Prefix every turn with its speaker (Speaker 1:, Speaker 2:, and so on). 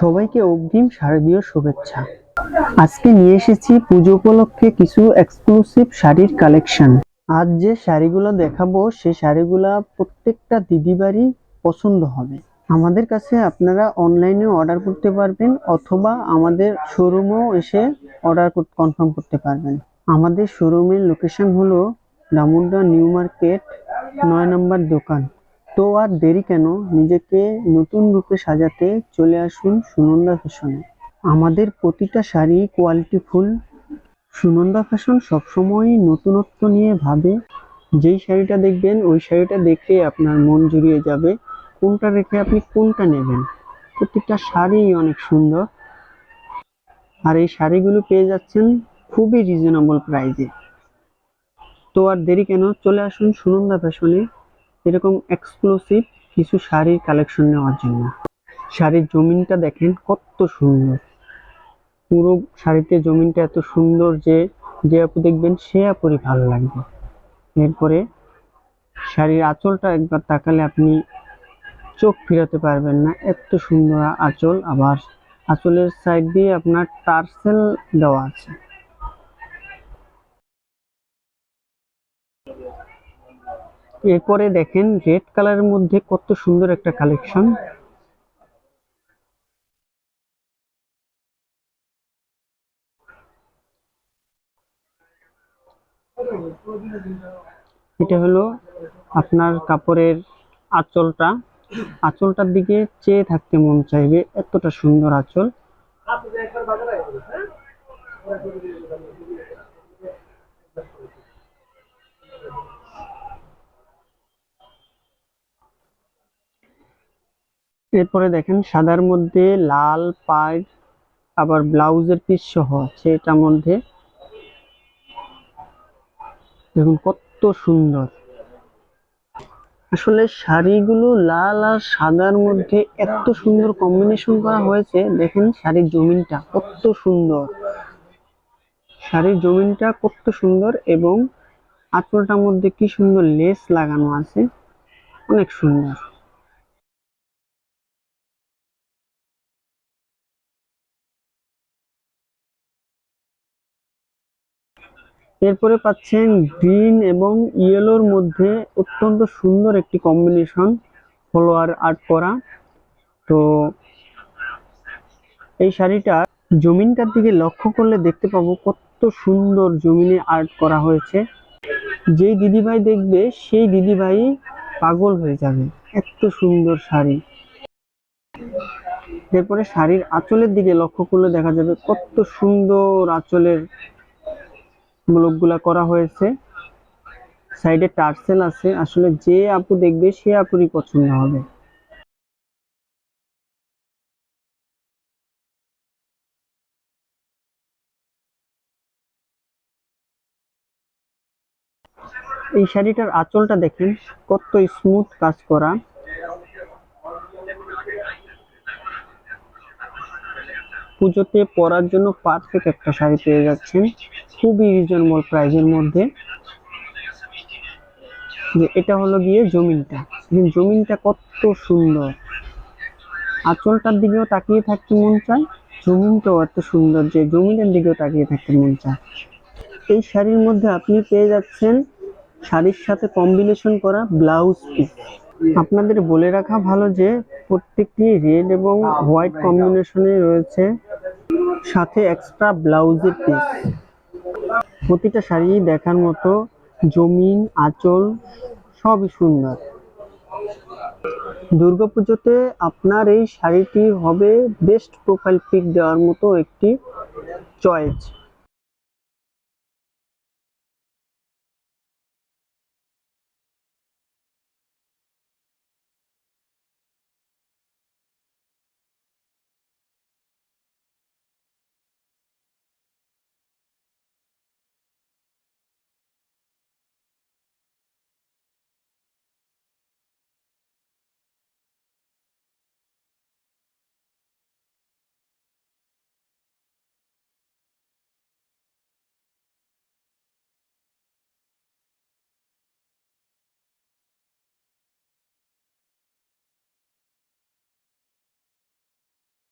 Speaker 1: সবাইকে অগ্রিম শারদীয় শুভেচ্ছা। আজকে নিয়ে এসেছি পুজো উপলক্ষে কিছু এক্সক্লুসিভ শাড়ির কালেকশন আজ যে শাড়িগুলো দেখাবো, সে শাড়িগুলো প্রত্যেকটা দিদিবারই পছন্দ হবে। আমাদের কাছে আপনারা অনলাইনে অর্ডার করতে পারবেন অথবা আমাদের শোরুমেও এসে অর্ডার কনফার্ম করতে পারবেন। আমাদের শোরুমের লোকেশন হলো ডামুড্ডা নিউ মার্কেট, নয় নম্বর দোকান। তো আর দেরি কেন? নিজেকে নতুন রূপে সাজাতে চলে আসুন সুনন্দা ফ্যাশনে। আমাদের প্রতিটা শাড়ি কোয়ালিটিফুল সুনন্দা ফ্যাশন সবসময়ই নতুনত্ব নিয়ে ভাবে। যেই শাড়িটা দেখবেন, ওই শাড়িটা দেখে আপনার মন জুড়িয়ে যাবে, কোনটা রেখে আপনি কোনটা নেবেন। প্রত্যেকটা শাড়ি অনেক সুন্দর। আর এই শাড়িগুলো পেয়ে যাচ্ছেন খুবই রিজনেবল প্রাইসে তো আর দেরি কেন? চলে আসুন সুনন্দা ফ্যাশনে। এরকম এক্সক্লুসিভ কিছু শাড়ির কালেকশন নেওয়ার জন্য। শাড়ির জমিনটা দেখেন কত সুন্দর। পুরো শাড়িতে জমিনটা এত সুন্দর যে যে আপু দেখবেন সে আপুরই ভালো লাগবে। এরপরে শাড়ির আঁচলটা একবার তাকালে আপনি চোখ ফিরাতে পারবেন না, এত সুন্দর আঁচল। আবার আঁচলের সাইড দিয়ে আপনার টার্সেল দেওয়া আছে। এরপরে দেখেন রেড কালারের মধ্যে কত সুন্দর একটা কালেকশন এটা হলো আপনার কাপড়ের আঁচলটা। আঁচলটার দিকে চেয়ে থাকতে মন চাইবে, এতটা সুন্দর আঁচল। এরপরে দেখেন সাদার মধ্যে লাল পাড় আবার ব্লাউজের পিস সহ আছে এটার মধ্যে। দেখুন কত সুন্দর। আসলে শাড়িগুলো লাল আর সাদার মধ্যে এত সুন্দর কম্বিনেশন করা হয়েছে, দেখেন শাড়ির জমিনটা কত সুন্দর। শাড়ির জমিনটা কত সুন্দর এবং আঁচলটার মধ্যে কি সুন্দর লেস লাগানো আছে, অনেক সুন্দর। এরপরে পাচ্ছেন গ্রিন এবং ইয়েলোর মধ্যে অত্যন্ত সুন্দর একটি কম্বিনেশন, ফলোয়ার আর্ট করা। তো এই শাড়িটা জমিনটার দিকে লক্ষ্য করলে দেখতে পাবো কত সুন্দর জমিনে আর্ট করা হয়েছে। যেই দিদিভাই দেখবে, সেই দিদিভাই পাগল হয়ে যাবে। এত সুন্দর শাড়ি। এরপরে শাড়ির আঁচলের দিকে লক্ষ্য করলে দেখা যাবে কত সুন্দর আঁচলের ব্লকগুলা করা হয়েছে। সাইডে টার্সেল আছে। আসলে যে আপু দেখবে, সে আপুরই পছন্দ হবে। এই শাড়িটার আঁচলটা দেখেন, কত স্মুথ কাজ করা। পুজোতে পরার জন্য পারফেক্ট একটা শাড়ি পেয়ে যাচ্ছেন। খুবই রিজনেবল প্রাইসের মধ্যে। যে এটা হলো গিয়ে জমিনটা। জমিনটা কত সুন্দর। আঁচলটার দিকেও তাকিয়ে থাকতে মন চায়, জমিনটাও এত সুন্দর যে জমিনের দিকেও তাকিয়ে থাকতে মন চায়। এই শাড়ির মধ্যে আপনি পেয়ে যাচ্ছেন শাড়ির সাথে কম্বিনেশন করা ব্লাউজ পিস আপনাদের বলে রাখা ভালো যে প্রত্যেকটি রেড এবং হোয়াইট কম্বিনেশনে রয়েছে সাথে এক্সট্রা ব্লাউজের পিস। প্রতিটা শাড়ি দেখার মতো জমিন আঁচল সবই সুন্দর। দুর্গাপুজোতে আপনার এই শাড়িটি হবে বেস্ট প্রোফাইল পিক দেওয়ার মতো একটি চয়েস